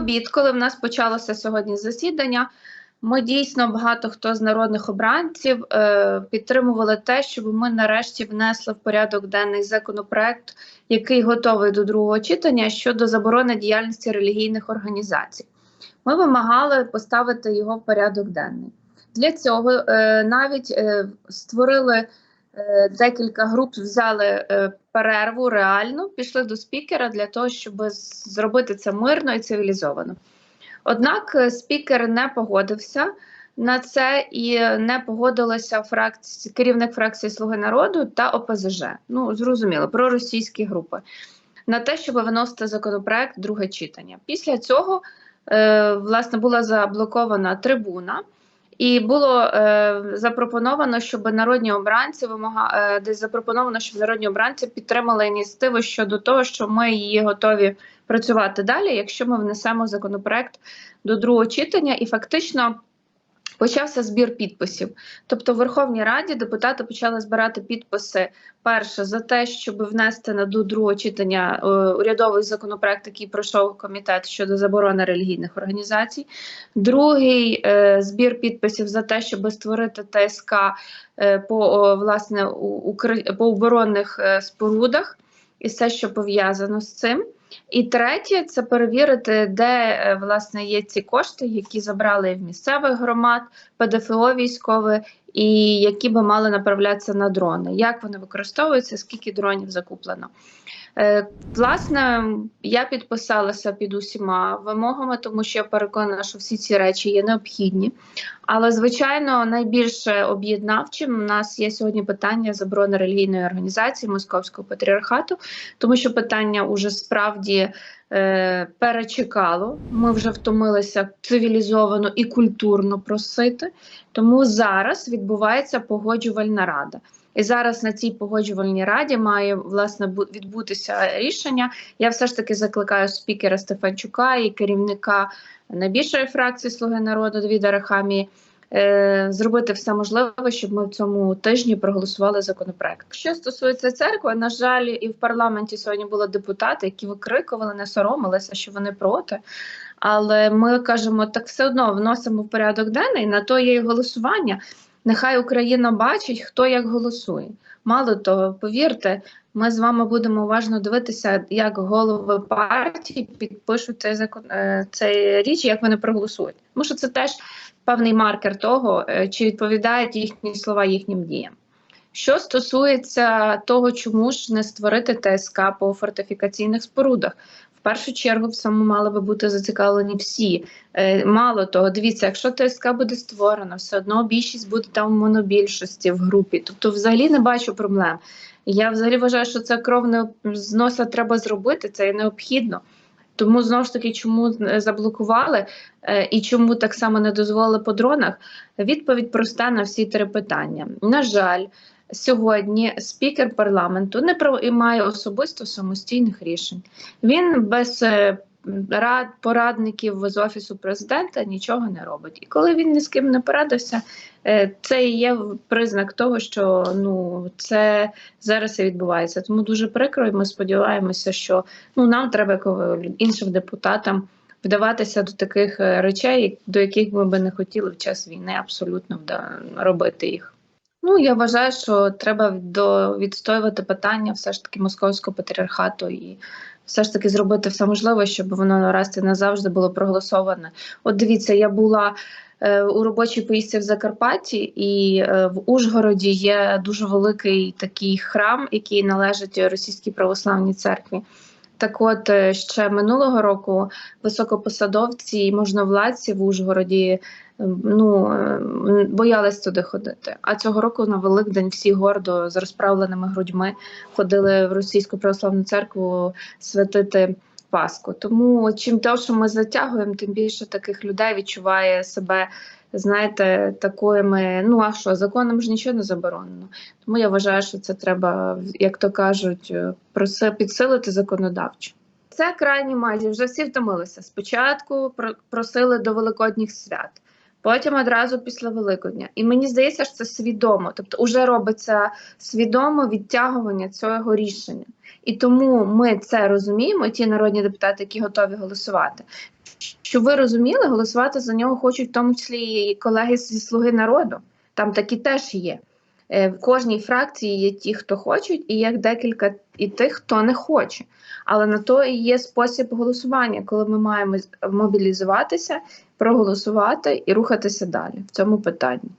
обід, коли в нас почалося сьогодні засідання, ми дійсно багато хто з народних обранців е, підтримували те, щоб ми нарешті внесли в порядок денний законопроект, який готовий до другого читання щодо заборони діяльності релігійних організацій. Ми вимагали поставити його в порядок денний. Для цього е, навіть е, створили декілька груп, взяли е, перерву реальну, пішли до спікера для того, щоб зробити це мирно і цивілізовано. Однак е, спікер не погодився на це і не погодилася фракція, керівник фракції Слуги народу та ОПЗЖ. Ну зрозуміло, про російські групи на те, щоб виносити законопроект друге читання. Після цього е, власне була заблокована трибуна. І було е, запропоновано, щоб народні обранці вимога е, десь запропоновано, щоб народні обранці підтримали ініціативу щодо того, що ми її готові працювати далі, якщо ми внесемо законопроект до другого читання, і фактично. Почався збір підписів. Тобто, в Верховній Раді депутати почали збирати підписи перше за те, щоб внести на до другого читання е, урядовий законопроект, який пройшов комітет щодо заборони релігійних організацій. Другий е, збір підписів за те, щоб створити ТСК е, по власне по оборонних спорудах, і все, що пов'язано з цим. І третє це перевірити, де е, власне є ці кошти, які забрали в місцевих громад, ПДФО військове, і які би мали направлятися на дрони. Як вони використовуються, скільки дронів закуплено? Е, власне, я підписалася під усіма вимогами, тому що я переконана, що всі ці речі є необхідні. Але, звичайно, найбільше об'єднавчим у нас є сьогодні питання заборони релігійної організації Московського патріархату, тому що питання уже справді е, перечекало. Ми вже втомилися цивілізовано і культурно просити. Тому зараз відбувається погоджувальна рада. І зараз на цій погоджувальній раді має власне відбутися рішення. Я все ж таки закликаю спікера Стефанчука і керівника найбільшої фракції Слуги народу Давіда Рахамії зробити все можливе, щоб ми в цьому тижні проголосували законопроект. Що стосується церкви, на жаль, і в парламенті сьогодні були депутати, які викрикували, не соромилися, що вони проти. Але ми кажемо, так все одно вносимо в порядок денний на то є і голосування. Нехай Україна бачить, хто як голосує. Мало того, повірте, ми з вами будемо уважно дивитися, як голови партії підпишуть цей закон е, цей річ, як вони проголосують. Тому що це теж певний маркер того, е, чи відповідають їхні слова їхнім діям. Що стосується того, чому ж не створити ТСК по фортифікаційних спорудах, в першу чергу в цьому мали би бути зацікавлені всі. Е, мало того, дивіться, якщо ТСК буде створено, все одно більшість буде там в монобільшості в групі. Тобто, взагалі не бачу проблем. Я взагалі вважаю, що це кровне зноса треба зробити, це є необхідно. Тому знову ж таки, чому заблокували е, і чому так само не дозволили по дронах? Відповідь проста на всі три питання. На жаль, сьогодні спікер парламенту не приймає особисто самостійних рішень. Він без е, рад порадників з офісу президента нічого не робить. І коли він ні з ким не порадився, е, це і є признак того, що ну це зараз і відбувається. Тому дуже прикро, і ми сподіваємося, що ну нам треба іншим депутатам. Вдаватися до таких е, речей, до яких ми би не хотіли в час війни абсолютно робити їх. Ну я вважаю, що треба до відстоювати питання все ж таки московського патріархату і все ж таки зробити все можливе, щоб воно раз і назавжди було проголосоване. От дивіться, я була. Е, у робочій поїздці в Закарпатті і е, в Ужгороді є дуже великий такий храм, який належить російській православній церкві. Так, от е, ще минулого року високопосадовці і можновладці в Ужгороді ну боялись туди ходити. А цього року на Великдень всі гордо з розправленими грудьми ходили в російську православну церкву святити. Паску. Тому чим довше ми затягуємо, тим більше таких людей відчуває себе, знаєте, такими. Ну а що законом ж нічого не заборонено. Тому я вважаю, що це треба, як то кажуть, підсилити законодавчо. Це крайні майже вже всі втомилися. Спочатку просили до великодніх свят. Потім одразу після Великодня. І мені здається, що це свідомо, тобто вже робиться свідомо відтягування цього рішення. І тому ми це розуміємо, ті народні депутати, які готові голосувати. Щоб ви розуміли, голосувати за нього хочуть в тому числі і колеги зі Слуги народу. Там такі теж є. Е, В кожній фракції є ті, хто хочуть, і є декілька і тих, хто не хоче. Але на то і є спосіб голосування, коли ми маємо мобілізуватися, проголосувати і рухатися далі в цьому питанні.